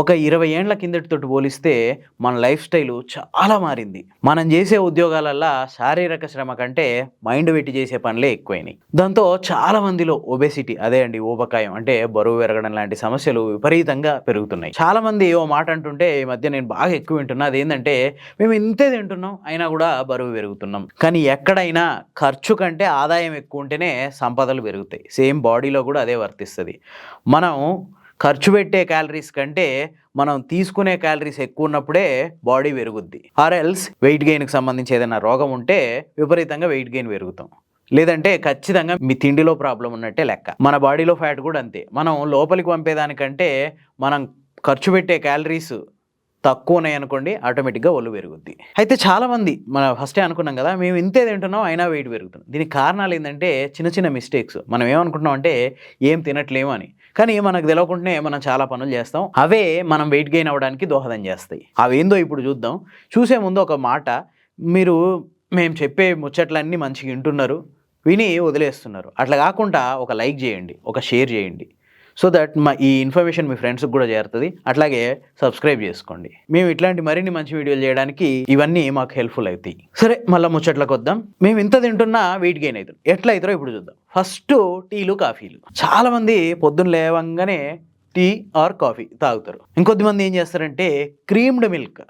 ఒక ఇరవై ఏండ్ల కిందటితోటి పోలిస్తే మన లైఫ్ స్టైల్ చాలా మారింది. మనం చేసే ఉద్యోగాలల్లో శారీరక శ్రమ కంటే మైండ్ పెట్టి చేసే పనులే ఎక్కువైనాయి. దాంతో చాలా మందిలో ఒబేసిటీ అదే అండి ఊబకాయం అంటే బరువు పెరగడం లాంటి సమస్యలు విపరీతంగా పెరుగుతున్నాయి. చాలా మంది ఓ మాట అంటుంటే ఈ మధ్య నేను బాగా ఎక్కువ వింటున్నా అదేంటంటే మేము ఇంతే తింటున్నాం అయినా కూడా బరువు పెరుగుతున్నాం. కానీ ఎక్కడైనా ఖర్చు కంటే ఆదాయం ఎక్కువ ఉంటేనే సంపదలు పెరుగుతాయి. సేమ్ బాడీలో కూడా అదే వర్తిస్తుంది. మనం ఖర్చు పెట్టే క్యాలరీస్ కంటే మనం తీసుకునే క్యాలరీస్ ఎక్కువ ఉన్నప్పుడే బాడీ పెరుగుద్ది. ఆర్ఎల్స్ వెయిట్ గెయిన్కి సంబంధించి ఏదైనా రోగం ఉంటే విపరీతంగా వెయిట్ గెయిన్ పెరుగుతాం. లేదంటే ఖచ్చితంగా మీ తిండిలో ప్రాబ్లం ఉన్నట్టే లెక్క. మన బాడీలో ఫ్యాట్ కూడా అంతే. మనం లోపలికి పంపేదానికంటే మనం ఖర్చు పెట్టే క్యాలరీస్ తక్కువ ఉన్నాయి అనుకోండి ఆటోమేటిక్గా ఒళ్ళు పెరుగుద్ది. అయితే చాలామంది మన ఫస్టే అనుకున్నాం కదా మేము ఇంతే తింటున్నాం అయినా వెయిట్ పెరుగుతున్నాం. దీనికి కారణాలు ఏంటంటే చిన్న చిన్న మిస్టేక్స్ మనం ఏమనుకుంటున్నాం అంటే ఏం తినట్లేము అని. కానీ మనకు తెలియకుండానే మనం చాలా పనులు చేస్తాం. అవే మనం వెయిట్ గెయిన్ అవ్వడానికి దోహదం చేస్తాయి. అవేందో ఇప్పుడు చూద్దాం. చూసే ముందు ఒక మాట. మీరు మేము చెప్పే ముచ్చట్లన్నీ మంచిగా వింటున్నారు. విని వదిలేస్తున్నారు. అట్లా కాకుండా ఒక లైక్ చేయండి. ఒక షేర్ చేయండి. సో దట్ మా ఈ ఇన్ఫర్మేషన్ మీ ఫ్రెండ్స్కి కూడా చేరుతుంది. అట్లాగే సబ్స్క్రైబ్ చేసుకోండి. మేము ఇట్లాంటి మరిన్ని మంచి వీడియోలు చేయడానికి ఇవన్నీ మాకు హెల్ప్ఫుల్ అవుతాయి. సరే మళ్ళీ ముచ్చట్లకు వద్దాం మేము ఇంత తింటున్నా వెయిట్ గెయిన్ అవుతుంది. ఎట్లా అవుతారో ఇప్పుడు చూద్దాం. ఫస్ట్ టీలు కాఫీలు. చాలామంది పొద్దున్న లేవంగానే టీ ఆర్ కాఫీ తాగుతారు. ఇంకొద్ది మంది ఏం చేస్తారంటే క్రీమ్డ్ మిల్క్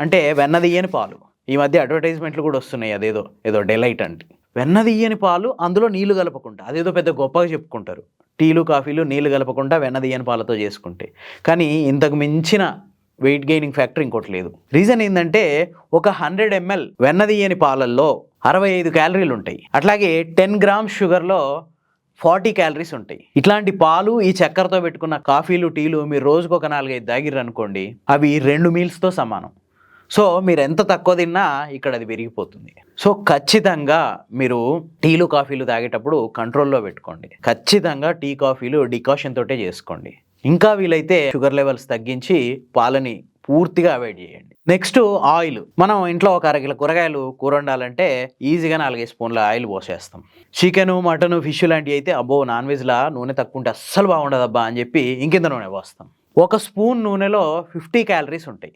అంటే వెన్న తీయని పాలు. ఈ మధ్య అడ్వర్టైజ్మెంట్లు కూడా వస్తున్నాయి అదేదో ఏదో డెలైట్ అంటే. వెన్న తీయని పాలు అందులో నీళ్ళు కలపకుండా అదేదో పెద్ద గొప్పగా చెప్పుకుంటారు. టీలు కాఫీలు నీళ్ళు కలపకుండా వెన్న తీయని పాలతో చేసుకుంటే. కానీ ఇంతకు మించిన వెయిట్ గెయినింగ్ ఫ్యాక్టర్ ఇంకోటి లేదు. రీజన్ ఏంటంటే ఒక హండ్రెడ్ ఎంఎల్ వెన్న తీయని పాలల్లో అరవై ఐదు క్యాలరీలు ఉంటాయి అట్లాగే టెన్ గ్రామ్స్ షుగర్లో ఫార్టీ క్యాలరీస్ ఉంటాయి. ఇట్లాంటి పాలు ఈ చక్కెరతో పెట్టుకున్న కాఫీలు టీలు మీరు రోజుకు ఒక నాలుగైదు దాగిర్రు అనుకోండి అవి రెండు మీల్స్తో సమానం. సో మీరు ఎంత తక్కువ తిన్నా ఇక్కడ అది పెరిగిపోతుంది సో ఖచ్చితంగా మీరు టీలు కాఫీలు తాగేటప్పుడు కంట్రోల్లో పెట్టుకోండి. ఖచ్చితంగా టీ కాఫీలు డికాషన్ తోటే చేసుకోండి. ఇంకా వీలైతే షుగర్ లెవెల్స్ తగ్గించి పాలని పూర్తిగా అవాయిడ్ చేయండి. Next oil. మనం ఇంట్లో ఒక అరకిల కూరగాయలు కూర వండాలంటే ఈజీగా నాలుగైదు స్పూన్ల ఆయిల్ పోసేస్తాం. చికెన్ మటన్ ఫిష్ లాంటివి అయితే అబ్బో నాన్ వెజ్లా నూనె తక్కువ ఉంటే అస్సలు బాగుండదబ్బా అని చెప్పి ఇంకింత నూనె పోస్తాం. ఒక స్పూన్ నూనెలో ఫిఫ్టీ క్యాలరీస్ ఉంటాయి.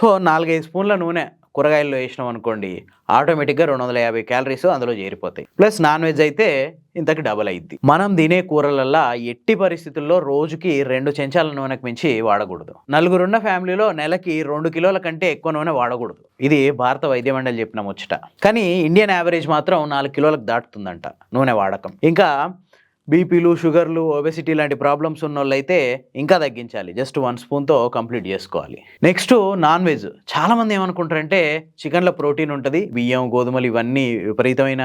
సో నాలుగైదు స్పూన్ల నూనె కూరగాయల్లో వేసినాం అనుకోండి ఆటోమేటిక్గా రెండు వందల యాభై క్యాలరీస్ అందులో చేరిపోతాయి. ప్లస్ నాన్ వెజ్ అయితే ఇంతకు డబల్ అయింది మనం తినే కూరలల్లా ఎట్టి పరిస్థితుల్లో రోజుకి రెండు చెంచాల నూనెకు మించి వాడకూడదు. నలుగురున్న ఫ్యామిలీలో నెలకి రెండు కిలోల కంటే ఎక్కువ నూనె వాడకూడదు. ఇది భారత వైద్య మండలి చెప్పిన ముచ్చట. కానీ ఇండియన్ యావరేజ్ మాత్రం నాలుగు కిలోలకు దాటుతుందంట నూనె వాడకం. ఇంకా బీపీలు షుగర్లు ఒబెసిటీ లాంటి ప్రాబ్లమ్స్ ఉన్న వాళ్ళైతే ఇంకా తగ్గించాలి. జస్ట్ వన్ స్పూన్తో కంప్లీట్ చేసుకోవాలి. నెక్స్ట్ నాన్ వెజ్ చాలామంది ఏమనుకుంటారంటే చికెన్లో ప్రోటీన్ ఉంటుంది బియ్యం గోధుమలు ఇవన్నీ విపరీతమైన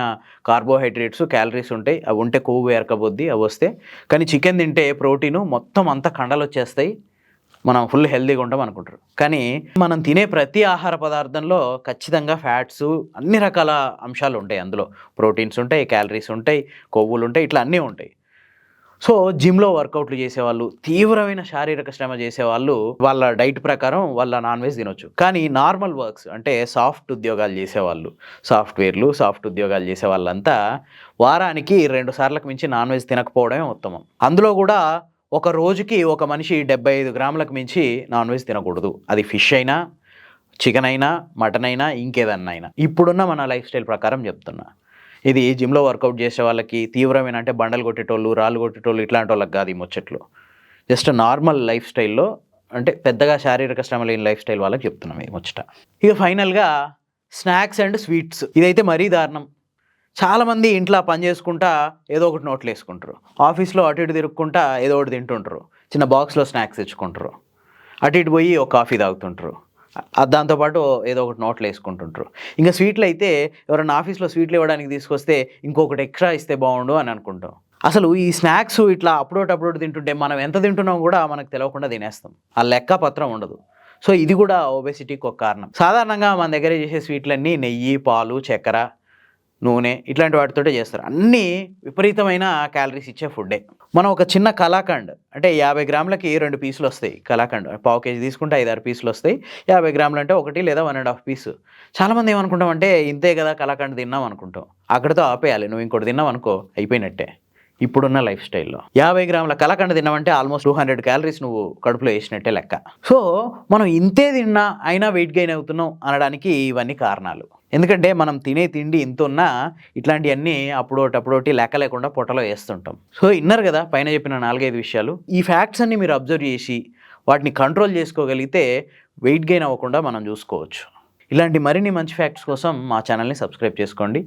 కార్బోహైడ్రేట్స్ క్యాలరీస్ ఉంటాయి. అవి ఉంటే కొవ్వు ఏరకపోద్ది అవి వస్తే. కానీ చికెన్ తింటే ప్రోటీను మొత్తం అంతా కండలు వచ్చేస్తాయి మనం ఫుల్ హెల్దీగా ఉంటాం అనుకుంటారు. కానీ మనం తినే ప్రతి ఆహార పదార్థంలో ఖచ్చితంగా ఫ్యాట్స్ అన్ని రకాల అంశాలు ఉంటాయి అందులో. ప్రోటీన్స్ ఉంటాయి క్యాలరీస్ ఉంటాయి కొవ్వులు ఉంటాయి ఇట్లా అన్నీ ఉంటాయి. సో జిమ్లో వర్కౌట్లు చేసేవాళ్ళు తీవ్రమైన శారీరక శ్రమ చేసేవాళ్ళు వాళ్ళ డైట్ ప్రకారం వాళ్ళ నాన్ వెజ్ తినొచ్చు. కానీ నార్మల్ వర్క్స్ అంటే సాఫ్ట్ ఉద్యోగాలు చేసేవాళ్ళు సాఫ్ట్వేర్లు సాఫ్ట్ ఉద్యోగాలు చేసే వాళ్ళంతా వారానికి రెండు సార్లకు మించి నాన్ వెజ్ తినకపోవడమే ఉత్తమం. అందులో కూడా ఒక రోజుకి ఒక మనిషి డెబ్బై ఐదు గ్రాములకు మించి నాన్ వెజ్ తినకూడదు. అది ఫిష్ అయినా చికెన్ అయినా మటన్ అయినా ఇంకేదన్నా అయినా. ఇప్పుడున్న మన లైఫ్ స్టైల్ ప్రకారం చెప్తున్నా. ఇది జిమ్లో వర్కౌట్ చేసే వాళ్ళకి తీవ్రమైన అంటే బండలు కొట్టేటోళ్ళు రాళ్ళు కొట్టేటోళ్ళు ఇట్లాంటి వాళ్ళకి కాదు ఈ ముచ్చట్లు. జస్ట్ నార్మల్ లైఫ్ స్టైల్లో అంటే పెద్దగా శారీరక శ్రమ లేని లైఫ్ స్టైల్ వాళ్ళకి చెప్తున్నాం ఈ ముచ్చట. ఇక ఫైనల్గా స్నాక్స్ అండ్ స్వీట్స్. ఇదైతే మరీ దారుణం. చాలామంది ఇంట్లో పని చేసుకుంటా ఏదో ఒకటి నోట్లు వేసుకుంటారు. ఆఫీస్లో అటు ఇటు తిరుక్కుంటా ఏదో ఒకటి తింటుంటారు. చిన్న బాక్స్లో స్నాక్స్ తెచ్చుకుంటారు. అటు ఇటు పోయి ఒక కాఫీ తాగుతుంటారు. దాంతోపాటు ఏదో ఒకటి నోట్లు వేసుకుంటుంటారు. ఇంకా స్వీట్లు అయితే ఎవరైనా ఆఫీస్లో స్వీట్లు ఇవ్వడానికి తీసుకొస్తే ఇంకొకటి ఎక్స్ట్రా ఇస్తే బాగుండు అని అనుకుంటాం. అసలు ఈ స్నాక్స్ ఇట్లా అప్పుడోటి తింటుంటే మనం ఎంత తింటున్నాం కూడా మనకు తెలియకుండా తినేస్తాం. ఆ లెక్క పత్రం ఉండదు. సో ఇది కూడా ఒబెసిటీకి ఒక కారణం. సాధారణంగా మన దగ్గర చేసే స్వీట్లన్నీ నెయ్యి పాలు చక్కెర నూనె ఇట్లాంటి వాటితోటే చేస్తారు. అన్నీ విపరీతమైన క్యాలరీస్ ఇచ్చే ఫుడ్డే మనం ఒక చిన్న కలాకండ్ అంటే యాభై గ్రాములకి రెండు పీసులు వస్తాయి కలాకండ్ పావు కేజీ తీసుకుంటే ఐదారు పీసులు వస్తాయి. యాభై గ్రాములు అంటే ఒకటి లేదా వన్ అండ్ హాఫ్ పీసు. చాలామంది ఏమనుకుంటాం అంటే ఇంతే కదా కలాకండ్ తిన్నాం అనుకుంటాం. అక్కడితో ఆపేయాలి. నువ్వు ఇంకోటి తిన్నావు అనుకో అయిపోయినట్టే. ఇప్పుడున్న లైఫ్ స్టైల్లో. యాభై గ్రాముల కలకండ తిన్నామంటే ఆల్మోస్ట్ టూ హండ్రెడ్ క్యాలరీస్ నువ్వు కడుపులో వేసినట్టే లెక్క. సో మనం ఇంతే తిన్నా అయినా వెయిట్ గెయిన్ అవుతున్నాం అనడానికి ఇవన్నీ కారణాలు. ఎందుకంటే మనం తినే తిండి ఇంత ఉన్నా ఇట్లాంటివన్నీ అప్పుడోటి అప్పుడోటి లెక్క లేకుండా పొట్టలో వేస్తుంటాం. సో ఇన్నారు కదా పైన చెప్పిన నాలుగైదు విషయాలు. ఈ ఫ్యాక్ట్స్ అన్ని మీరు అబ్జర్వ్ చేసి వాటిని కంట్రోల్ చేసుకోగలిగితే వెయిట్ గెయిన్ అవ్వకుండా మనం చూసుకోవచ్చు. ఇలాంటి మరిన్ని మంచి ఫ్యాక్ట్స్ కోసం మా ఛానల్ని సబ్స్క్రైబ్ చేసుకోండి.